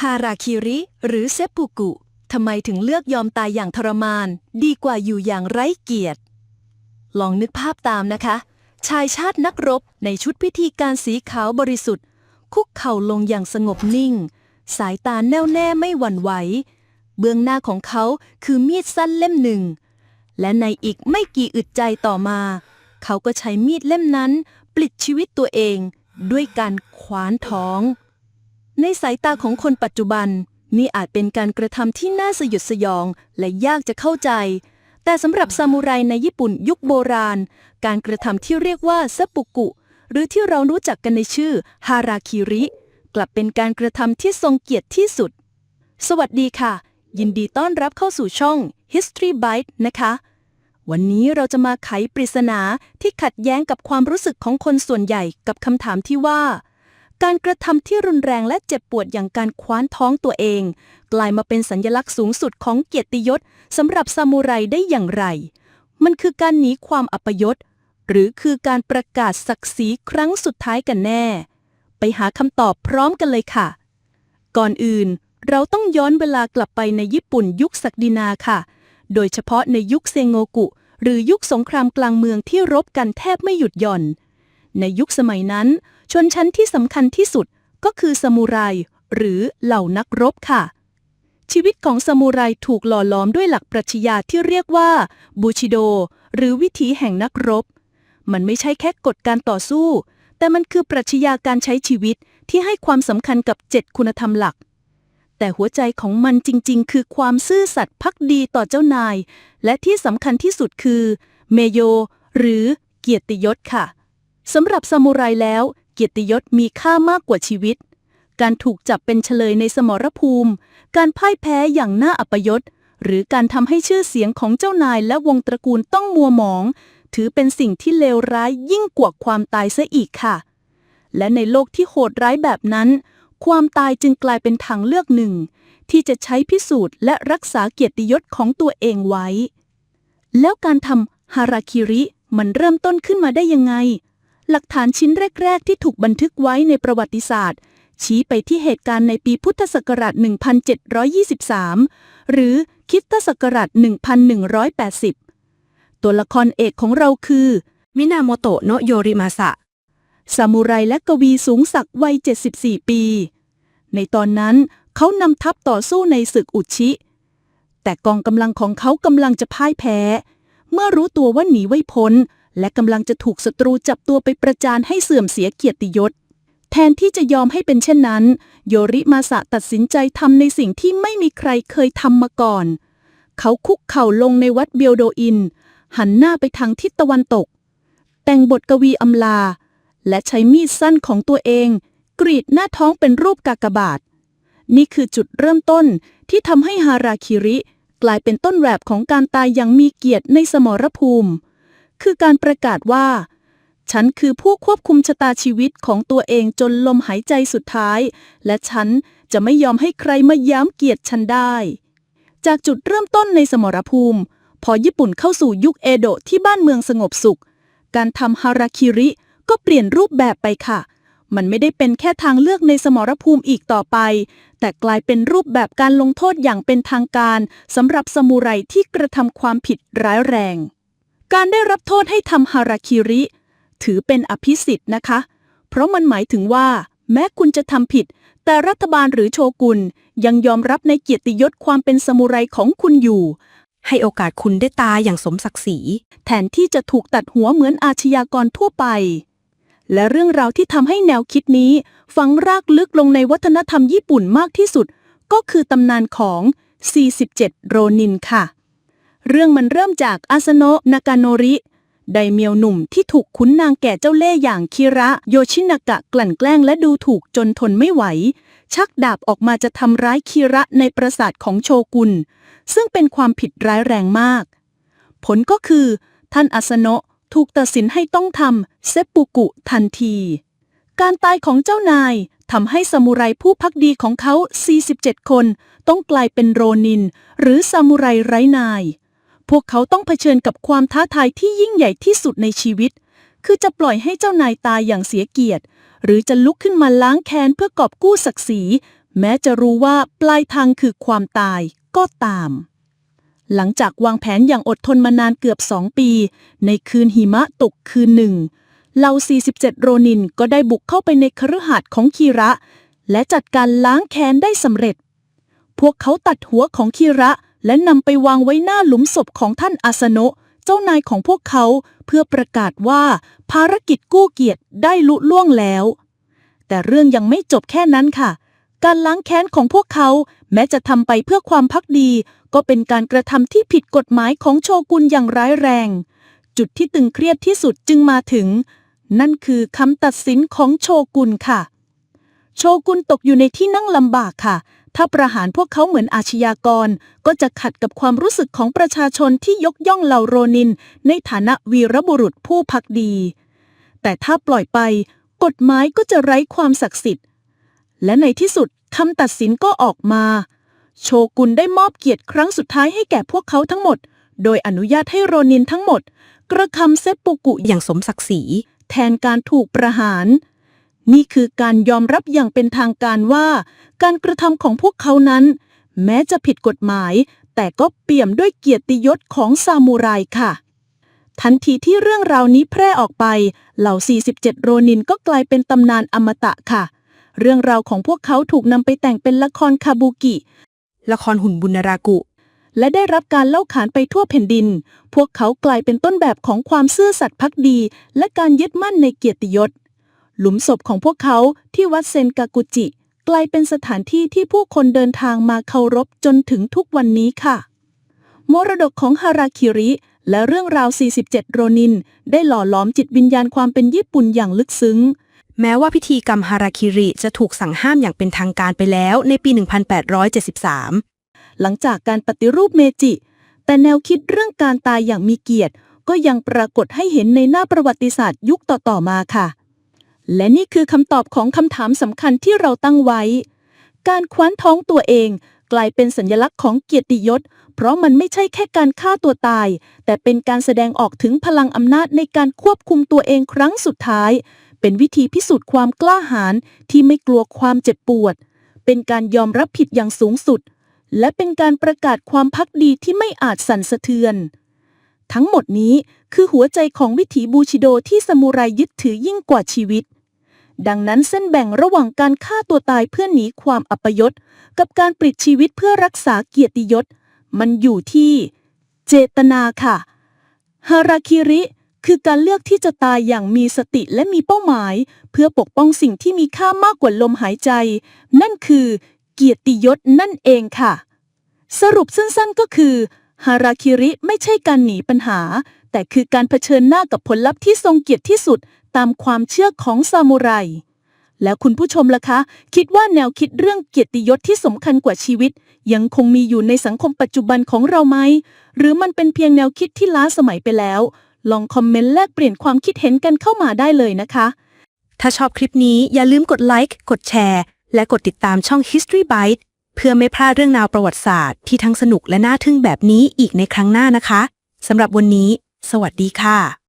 ฮาราคิริ หรือเซปปุกุทำไมถึงเลือกยอมตายอย่างทรมาน ดีกว่าอยู่อย่างไร้เกียรติ ลองนึกภาพตามนะคะ ชายชาตินักรบในชุดพิธีการสีขาวบริสุทธิ์ คุกเข่าลงอย่างสงบนิ่ง สายตาแน่วแน่ไม่หวั่นไหว เบื้องหน้าของเขาคือมีดสั้นเล่มหนึ่ง และในอีกไม่กี่อึดใจต่อมา เขาก็ใช้มีดเล่มนั้น ปลิดชีวิตตัวเอง ด้วยการขวานท้อง ในสายตาของคนปัจจุบันนี่อาจเป็นการกระทำที่น่าสยดสยองและยากจะเข้าใจ แต่สำหรับซามูไรในญี่ปุ่นยุคโบราณ การกระทำที่เรียกว่าซาปุกุ หรือที่เรารู้จักกันในชื่อฮาราคิริ กลับเป็นการกระทำที่ทรงเกียรติที่สุด สวัสดีค่ะ ยินดีต้อนรับเข้าสู่ช่อง History Bite นะคะ วันนี้เราจะมาไขปริศนาที่ขัดแย้งกับความรู้สึกของคนส่วนใหญ่กับคำถามที่ว่า การกระทำที่รุนแรงและเจ็บปวดอย่างการคว้านท้องตัวเอง กลายมาเป็นสัญลักษณ์สูงสุดของเกียรติยศสำหรับซามูไรได้อย่างไร มันคือการหนีความอัปยศ หรือคือการประกาศศักดิ์ศรีครั้งสุดท้ายกันแน่ ไปหาคำตอบพร้อมกันเลยค่ะ ก่อนอื่น เราต้องย้อนเวลากลับไปในญี่ปุ่นยุคศักดินาค่ะ โดยเฉพาะในยุคเซงโงกุ หรือยุคสงครามกลางเมืองที่รบกันแทบไม่หยุดหย่อน ในยุคสมัยนั้น ชนชั้นที่สำคัญที่สุดก็คือซามูไรหรือเหล่านักรบค่ะ ชีวิตของซามูไรถูกหล่อหลอมด้วยหลักปรัชญาที่เรียกว่าบูชิโด หรือวิถีแห่งนักรบ มันไม่ใช่แค่กฎการต่อสู้ แต่มันคือปรัชญาการใช้ชีวิตที่ให้ความสำคัญกับเจ็ดคุณธรรมหลัก แต่หัวใจของมันจริง ๆ คือความซื่อสัตย์พักดีต่อเจ้านาย และที่สำคัญที่สุดคือ เมโย หรือเกียรติยศค่ะ สำหรับซามูไรแล้ว เกียรติยศมีค่ามากกว่าชีวิต การถูกจับเป็นเฉลยในสมรภูมิ การพ่ายแพ้อย่างน่าอัปยศ หรือการทำให้ชื่อเสียงของเจ้านายและวงตระกูลต้องมัวหมอง ถือเป็นสิ่งที่เลวร้ายยิ่งกว่าความตายเสียอีกค่ะ และในโลกที่โหดร้ายแบบนั้น ความตายจึงกลายเป็นทางเลือกหนึ่ง ที่จะใช้พิสูจน์และรักษาเกียรติยศของตัวเองไว้ แล้วการทำฮาราคิริมันเริ่มต้นขึ้นมาได้ยังไง หลักฐานชิ้นแรก ๆ ที่ถูกบันทึกไว้ในประวัติศาสตร์ ชี้ไปที่เหตุการณ์ในปีพุทธศักราช 1723 หรือคริสตศักราช 1180 ตัวละครเอกของเราคือ มินาโมโตะโนโยริมาสะซามูไรและกวีสูงศักดิ์วัย 74 ปี ในตอนนั้นเขานำทัพต่อสู้ในศึกอุชิ แต่กองกำลังของเขากำลังจะพ่ายแพ้ เมื่อรู้ตัวว่าหนีไว้พ้น และกำลังจะถูกศัตรูจับตัวไปประจานให้เสื่อมเสียเกียรติยศ แทนที่จะยอมให้เป็นเช่นนั้น โยริมาสะตัดสินใจทำในสิ่งที่ไม่มีใครเคยทำมาก่อน เขาคุกเข่าลงในวัดเบียวโดอิน หันหน้าไปทางทิศตะวันตก แต่งบทกวีอำลา และใช้มีดสั้นของตัวเอง กรีดหน้าท้องเป็นรูปกากบาท นี่คือจุดเริ่มต้นที่ทำให้ฮาราคิริ กลายเป็นต้นแบบของการตายอย่างมีเกียรติในสมรภูมิ คือการประกาศว่า ฉันคือผู้ควบคุมชะตาชีวิตของตัวเองจนลมหายใจสุดท้าย และฉันจะไม่ยอมให้ใครมาย้ำเกียรติฉันได้ จากจุดเริ่มต้นในสมรภูมิ พอญี่ปุ่นเข้าสู่ยุคเอโดะที่บ้านเมืองสงบสุข การทำฮาราคิริก็เปลี่ยนรูปแบบไปค่ะ มันไม่ได้เป็นแค่ทางเลือกในสมรภูมิอีกต่อไป แต่กลายเป็นรูปแบบการลงโทษอย่างเป็นทางการสำหรับสมุไรที่กระทำความผิดร้ายแรง การได้รับโทษให้ทำฮาราคิริ ถือเป็นอภิสิทธิ์นะคะ เพราะมันหมายถึงว่า แม้คุณจะทำผิด แต่รัฐบาลหรือโชกุนยังยอมรับในเกียรติยศความเป็นสมุไรของคุณอยู่ ให้โอกาสคุณได้ตายอย่างสมศักดิ์ศรี แทนที่จะถูกตัดหัวเหมือนอาชญากรทั่วไป และเรื่องราวที่ทำให้แนวคิดนี้ฝังรากลึกลงในวัฒนธรรมญี่ปุ่นมากที่สุด ก็คือตำนานของ 47 โรนินค่ะ เรื่องมันเริ่มจากอาสโนะนากาโนริ ไดเมียวหนุ่มที่ถูกขุนนางแก่เจ้าเล่ห์อย่างคิระ โยชินากะกลั่นแกล้งและดูถูกจนทนไม่ไหว ชักดาบออกมาจะทำร้ายคิระในปราสาทของโชกุน ซึ่งเป็นความผิดร้ายแรงมาก ผลก็คือ ท่านอาสโนะถูกตัดสินให้ต้องทำเซปุกุทันที การตายของเจ้านายทำให้ซามูไรผู้พักดีของเขา 47 คน ต้องกลายเป็นโรนิน หรือซามูไรไร้นาย พวกเขาต้องเผชิญกับความท้าทายที่ยิ่งใหญ่ที่สุดในชีวิต คือจะปล่อยให้เจ้านายตายอย่างเสียเกียรติ หรือจะลุกขึ้นมาล้างแค้นเพื่อกอบกู้ศักดิ์ศรี แม้จะรู้ว่าปลายทางคือความตายก็ตาม หลังจากวางแผนอย่างอดทนมานานเกือบสองปี ในคืนหิมะตกคืนหนึ่งเหล่า 47 โรนินก็ได้บุกเข้าไปในคฤหาสน์ของคีระ และจัดการล้างแค้นได้สำเร็จ พวกเขาตัดหัวของคีระ และนำไปวางไว้หน้าหลุมศพของท่านอาสนะเจ้านายของพวกเขาเพื่อประกาศว่าภารกิจกู้เกียรติได้ลุล่วงแล้ว แต่เรื่องยังไม่จบแค่นั้นค่ะ การล้างแค้นของพวกเขา แม้จะทำไปเพื่อความพักดี ก็เป็นการกระทำที่ผิดกฎหมายของโชกุนอย่างร้ายแรง จุดที่ตึงเครียดที่สุดจึงมาถึง นั่นคือคำตัดสินของโชกุนค่ะ โชกุนตกอยู่ในที่นั่งลำบากค่ะ ถ้าประหารพวกเขาเหมือนอาชญากร ก็จะขัดกับความรู้สึกของประชาชนที่ยกย่องเหล่าโรนิน ในฐานะวีรบุรุษผู้พักดี แต่ถ้าปล่อยไป กฎหมายก็จะไร้ความศักดิ์สิทธิ์ และในที่สุดคำตัดสินก็ออกมา โชกุนได้มอบเกียรติครั้งสุดท้ายให้แก่พวกเขาทั้งหมด โดยอนุญาตให้โรนินทั้งหมด กระคำเซปปุกุอย่างสมศักดิ์ศรีแทนการถูกประหาร นี่คือการยอมรับอย่างเป็นทางการว่า การกระทำของพวกเขานั้น แม้จะผิดกฎหมาย แต่ก็เปี่ยมด้วยเกียรติยศของซามูไรค่ะ ทันทีที่เรื่องราวนี้แพร่ออกไป เหล่า 47 โรนินก็กลายเป็นตำนานอมตะค่ะ เรื่องราวของพวกเขาถูกนำไปแต่งเป็นละครคาบุกิ ละครหุ่นบุญนารากุ และได้รับการเล่าขานไปทั่วแผ่นดิน พวกเขากลายเป็นต้นแบบของความซื่อสัตย์พักดี และการยึดมั่นในเกียรติยศ หลุมศพของพวกเขาที่วัดเซนกากุจิ กลายเป็นสถานที่ที่ผู้คนเดินทางมาเคารพจนถึงทุกวันนี้ค่ะ มรดกของฮาราคิริ และเรื่องราว 47 โรนิน ได้หล่อหลอมจิตวิญญาณความเป็นญี่ปุ่นอย่างลึกซึ้ง แม้ว่าพิธีกรรมฮาราคิริจะถูกสั่งห้ามอย่างเป็นทางการไปแล้วในปี 1873 หลังจากการปฏิรูปเมจิ แต่แนวคิดเรื่องการตายอย่างมีเกียรติ ก็ยังปรากฏให้เห็นในหน้าประวัติศาสตร์ยุคต่อๆมาค่ะ และนี่คือคำตอบของคำถามสำคัญที่เราตั้งไว้ การคว้านท้องตัวเอง กลายเป็นสัญลักษณ์ของเกียรติยศ เพราะมันไม่ใช่แค่การฆ่าตัวตาย แต่เป็นการแสดงออกถึงพลังอำนาจในการควบคุมตัวเองครั้งสุดท้าย เป็นวิธีพิสูจน์ความกล้าหาญที่ไม่กลัวความเจ็บปวด เป็นการยอมรับผิดอย่างสูงสุด และเป็นการประกาศความพักดีที่ไม่อาจสั่นสะเทือนทั้งหมดนี้คือหัวใจของวิถีบูชิโดที่ซามูไรยึดถือยิ่งกว่าชีวิต ดังนั้นเส้นแบ่งระหว่างการฆ่าตัวตายเพื่อหนีความอัปยศกับการปลิดชีวิตเพื่อรักษาเกียรติยศ มันอยู่ที่เจตนาค่ะ ฮาราคิริคือการเลือกที่จะตายอย่างมีสติและมีเป้าหมาย เพื่อปกป้องสิ่งที่มีค่ามากกว่าลมหายใจ นั่นคือเกียรติยศนั่นเองค่ะ สรุปสั้นๆก็คือฮาราคิริไม่ใช่การหนีปัญหา แต่คือการเผชิญหน้ากับผลลัพธ์ที่ทรงเกียรติที่สุด ตามความเชื่อของซามูไร แล้วคุณผู้ชมล่ะคะ คิดว่าแนวคิดเรื่องเกียรติยศที่สำคัญกว่าชีวิต ยังคงมีอยู่ในสังคมปัจจุบันของเราไหม หรือมันเป็นเพียงแนวคิดที่ล้าสมัยไปแล้ว ลองคอมเมนต์แลกเปลี่ยนความคิดเห็นกันเข้ามาได้เลยนะคะ ถ้าชอบคลิปนี้อย่าลืมกดไลค์กดแชร์ และกดติดตามช่อง History Byte เพื่อไม่พลาดเรื่องราวประวัติศาสตร์ที่ทั้งสนุกและน่าทึ่งแบบนี้อีกในครั้งหน้านะคะสำหรับวันนี้ สวัสดีค่ะ